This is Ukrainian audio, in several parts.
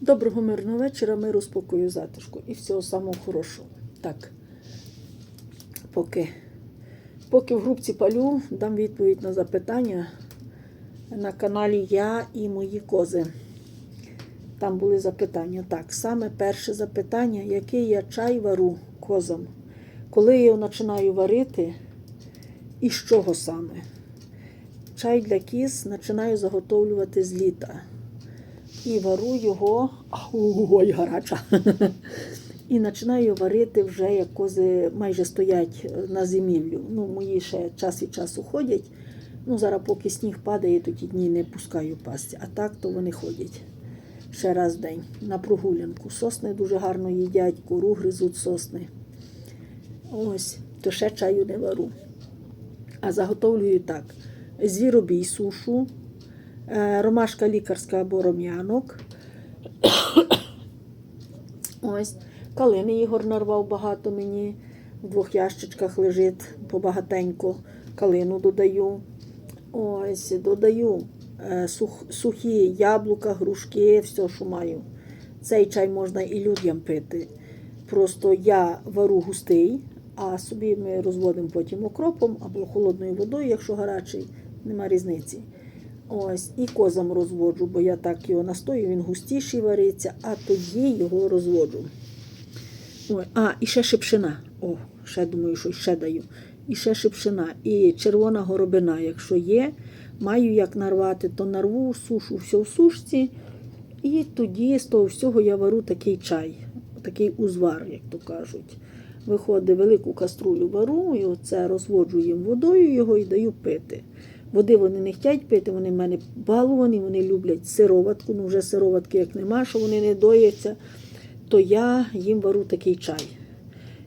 Доброго мирного вечора, миру, спокою, затишку і всього самого хорошого. Так, поки, поки в групці палю, дам відповідь на запитання на каналі Я і мої кози. Там були запитання. Так, саме перше запитання, який я чай вару козам. Коли я його починаю варити, і з чого саме? Чай для кіз починаю заготовлювати з літа. І вару його, ой, гаряча. І починаю варити вже, як кози майже стоять на зимівлю. Ну, мої ще час від часу ходять. Ну, зараз, поки сніг падає, то ті дні не пускаю пасті. А так то вони ходять ще раз в день на прогулянку. Сосни дуже гарно їдять, кору гризуть сосни. Ось, то ще чаю не вару. А заготовлюю так: звіробій сушу, ромашка лікарська або ром'янок. Ось, калини Ігор нарвав багато мені. В двох ящичках лежить побагатенько. Калину додаю. Ось, додаю е, сух, сухі яблука, грушки, все, що маю. Цей чай можна і людям пити. Просто я вару густий, а собі ми розводимо потім окропом або холодною водою, якщо гарячий, нема різниці. Ось, і козам розводжу, бо я так його настою, він густіший вариться, а тоді його розводжу. Ой, а, і ще шипшина. О, ще думаю, що ще даю. І ще шипшина. І червона горобина, якщо є, маю як нарвати, то нарву, сушу все в сушці. І тоді з того всього я вару такий чай, такий узвар, як то кажуть. Виходить, велику каструлю вару, і оце розводжу їм водою його і даю пити. Води вони не хочуть пити, вони в мене баловані, вони люблять сироватку. Ну вже сироватки як нема, що вони не дояться, то я їм вару такий чай.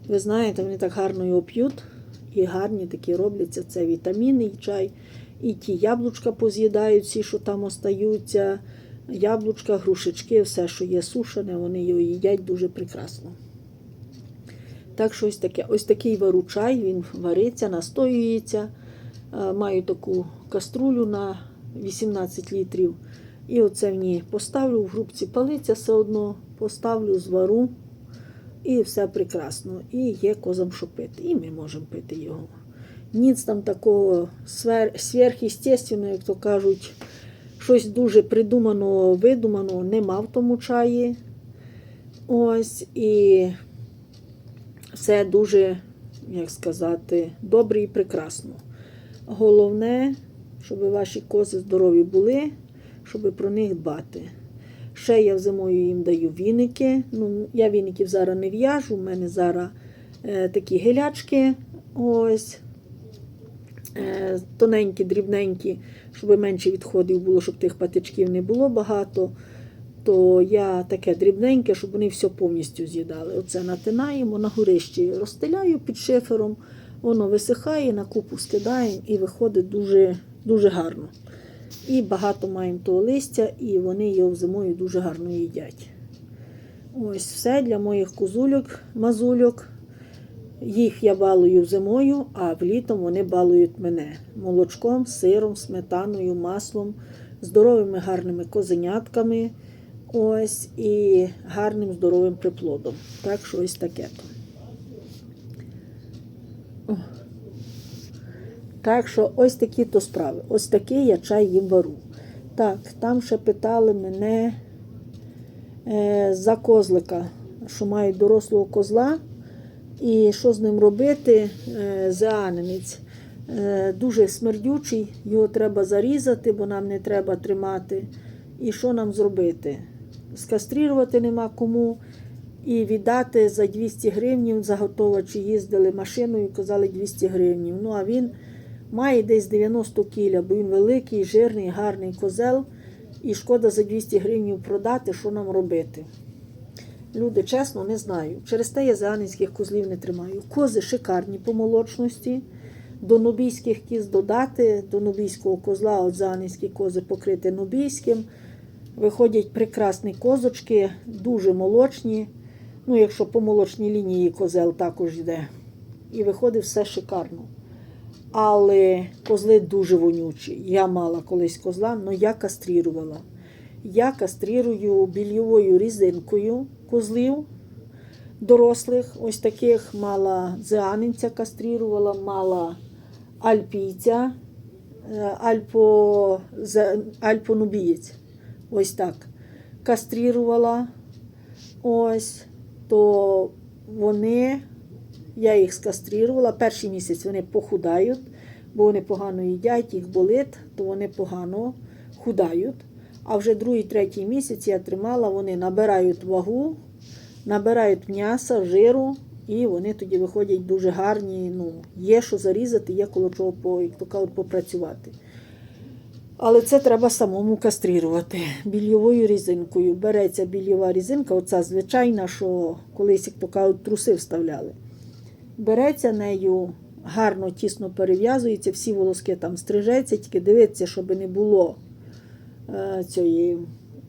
Ви знаєте, вони так гарно його п'ють і гарні такі робляться. Це вітамінний чай. І ті яблучка поз'їдають, всі, що там остаються. Яблучка, грушечки, все, що є сушене, вони його їдять дуже прекрасно. Так що ось таке. Ось такий вару чай, він вариться, настоюється. Е, Маю таку каструлю на 18 літрів. І оце в ній поставлю, в грубці палиться все одно, поставлю, звару. І все прекрасно. І є козам що пити. І ми можемо пити його. Ніц там такого свер- сверхъестественного, як то кажуть, щось дуже придуманого, видуманого нема в тому чаї. Ось і все дуже, як сказати, добре і прекрасно. Головне, щоб ваші кози здорові були, щоб про них дбати. Ще я зимою їм даю віники. Ну, я віників зараз не в'яжу, у мене зараз е, такі гелячки. Ось. Е, тоненькі, дрібненькі, щоб менше відходів було, щоб тих патичків не було багато. То я таке дрібненьке, щоб вони все повністю з'їдали. Оце натинаємо на горищі, розстеляю під шифером, воно висихає, на купу скидаємо і виходить дуже, дуже гарно. І багато маємо того листя, і вони його зимою дуже гарно їдять. Ось все для моїх козульок, мазульок. Їх я балую зимою, а влітом вони балують мене молочком, сиром, сметаною, маслом, здоровими гарними козенятками. Ось і гарним здоровим приплодом. Так що ось таке то. Так що ось такі то справи. Ось такий я чай їм вару. Так, там ще питали мене е, за козлика, що мають дорослого козла. І що з ним робити? Е, Зеаненець. Е, Дуже смердючий, його треба зарізати, бо нам не треба тримати. І що нам зробити? Скастрірувати нема кому. І віддати за 200 гривнів заготовачі їздили машиною, казали 200 гривнів. Ну а він має десь 90 кіля, бо він великий, жирний, гарний козел. І шкода за 200 гривнів продати, що нам робити. Люди, чесно, не знаю. Через те я заанівських козлів не тримаю. Кози шикарні по молочності. До нобійських кіз додати, до нобійського козла, от заанівські кози покрити нобійським. Виходять прекрасні козочки, дуже молочні. Ну, якщо по молочній лінії козел також йде. І виходить все шикарно. Але козли дуже вонючі. Я мала колись козла, але я кастрірувала. я кастрирую більйовою різинкою козлів дорослих. Ось таких мала зеанинця кастрирувала, мала альпійця, е, альпо, альпонубієць. Ось так. Кастрирувала. Ось, то вони, я їх скастрирувала. Перший місяць вони похудають, бо вони погано їдять, їх болить, то вони погано худають. А вже другий, третій місяць я тримала, вони набирають вагу, набирають м'яса, жиру, і вони тоді виходять дуже гарні. Ну, є що зарізати, є коло чого як то кажуть, попрацювати. Але це треба самому кастрирувати більйовою різинкою. Береться більйова різинка, оця звичайна, що колись, як то труси вставляли. Береться нею, гарно, тісно перев'язується, всі волоски там стрижеться, тільки дивиться, щоб не було е, цієї,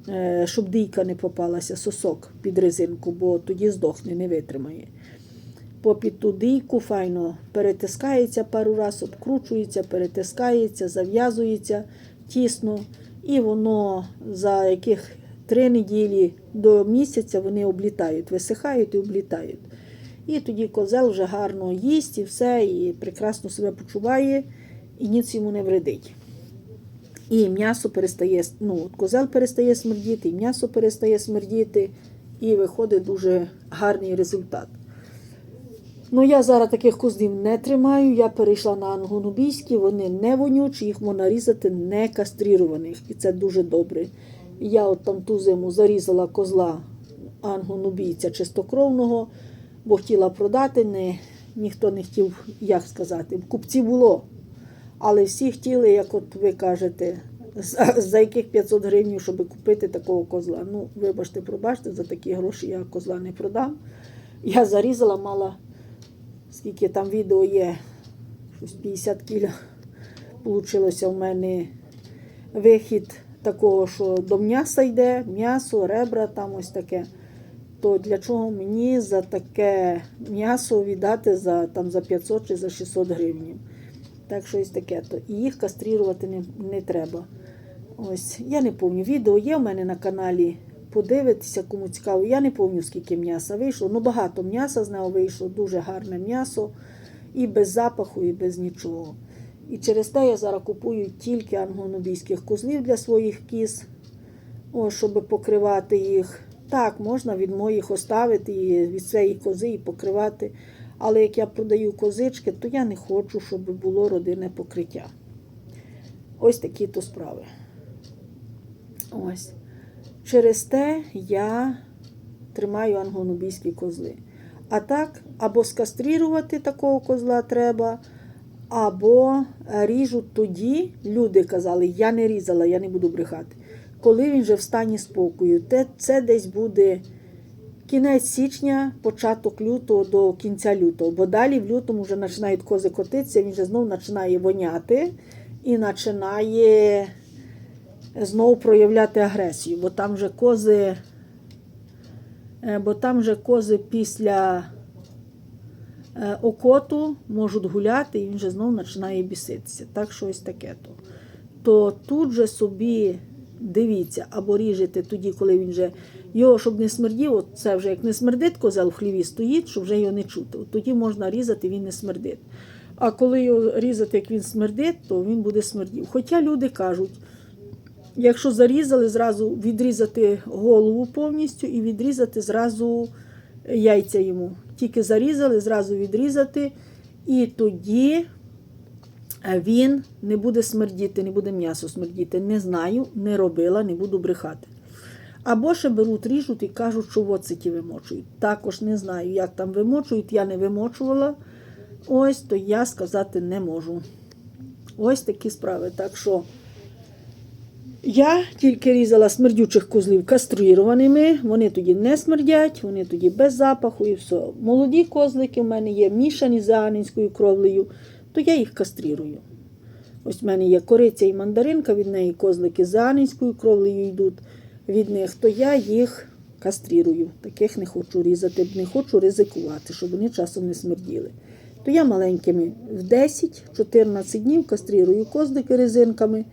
е, щоб дійка не попалася, сосок під резинку, бо тоді здохне, не витримає. Попід ту дійку файно перетискається пару разів, обкручується, перетискається, зав'язується тісно, і воно за яких три неділі до місяця вони облітають, висихають і облітають. І тоді козел вже гарно їсть і все, і прекрасно себе почуває, і ніц йому не вредить. І м'ясо перестає, ну, козел перестає смердіти, і м'ясо перестає смердіти, і виходить дуже гарний результат. Ну, я зараз таких козлів не тримаю. Я перейшла на ангонубійські, вони не вонючі, їх можна різати не кастрірованих. І це дуже добре. Я от там ту зиму зарізала козла ангонубійця чистокровного, бо хотіла продати, не, ніхто не хотів, як сказати, купці було. Але всі хотіли, як от ви кажете, за яких 500 гривень, щоб купити такого козла. Ну, вибачте, пробачте, за такі гроші я козла не продам. Я зарізала, мала скільки там відео є, щось 50 кіля. Получилося в мене вихід такого, що до м'яса йде, м'ясо, ребра, там ось таке. То для чого мені за таке м'ясо віддати за, там, за 500 чи за 600 гривень? Так що ось таке. То. І їх кастрирувати не, не треба. Ось, я не пам'ятаю, відео є в мене на каналі. Подивитися, кому цікаво. Я не пам'ятаю, скільки м'яса вийшло. Ну, багато м'яса з нього вийшло, дуже гарне м'ясо. І без запаху, і без нічого. І через те я зараз купую тільки ангонобійських козлів для своїх кіз, о, щоб покривати їх. Так, можна від моїх оставити і від цієї кози і покривати. Але як я продаю козички, то я не хочу, щоб було родинне покриття. Ось такі то справи. Ось. Через те я тримаю ангонубійські козли. А так, або скастрирувати такого козла треба, або ріжуть тоді, люди казали, я не різала, я не буду брехати. Коли він вже в стані спокою, те, це десь буде кінець січня, початок лютого до кінця лютого. Бо далі в лютому вже починають кози котитися, він вже знову починає воняти і починає знову проявляти агресію, бо там вже кози, е, бо там вже кози після е, окоту можуть гуляти, і він вже знову починає біситися. Так що ось таке то. То тут же собі дивіться, або ріжете тоді, коли він вже його, щоб не смердів, от це вже як не смердить козел в хліві стоїть, щоб вже його не чути. От тоді можна різати, він не смердить. А коли його різати, як він смердить, то він буде смердів. Хоча люди кажуть, Якщо зарізали, зразу відрізати голову повністю і відрізати зразу яйця йому. Тільки зарізали, зразу відрізати, і тоді він не буде смердіти, не буде м'ясо смердіти. Не знаю, не робила, не буду брехати. Або ще беруть, ріжуть і кажуть, що в оцеті вимочують. Також не знаю, як там вимочують, я не вимочувала. Ось, то я сказати не можу. Ось такі справи. Так що. Я тільки різала смердючих козлів кастрированими, вони тоді не смердять, вони тоді без запаху і все. Молоді козлики в мене є мішані з анінською кровлею, то я їх кастрирую. Ось в мене є кориця і мандаринка, від неї козлики з анінською кровлею йдуть від них, то я їх кастрирую. Таких не хочу різати, не хочу ризикувати, щоб вони часом не смерділи. То я маленькими в 10-14 днів кастрирую козлики резинками.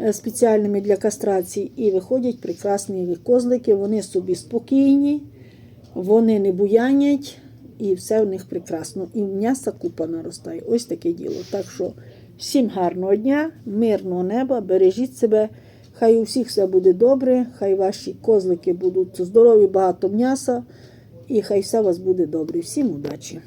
Е, спеціальними для кастрації, і виходять прекрасні козлики. Вони собі спокійні, вони не буянять, і все в них прекрасно. І м'яса купа наростає. Ось таке діло. Так що всім гарного дня, мирного неба, бережіть себе. Хай у всіх все буде добре, хай ваші козлики будуть здорові, багато м'яса, і хай все у вас буде добре. Всім удачі!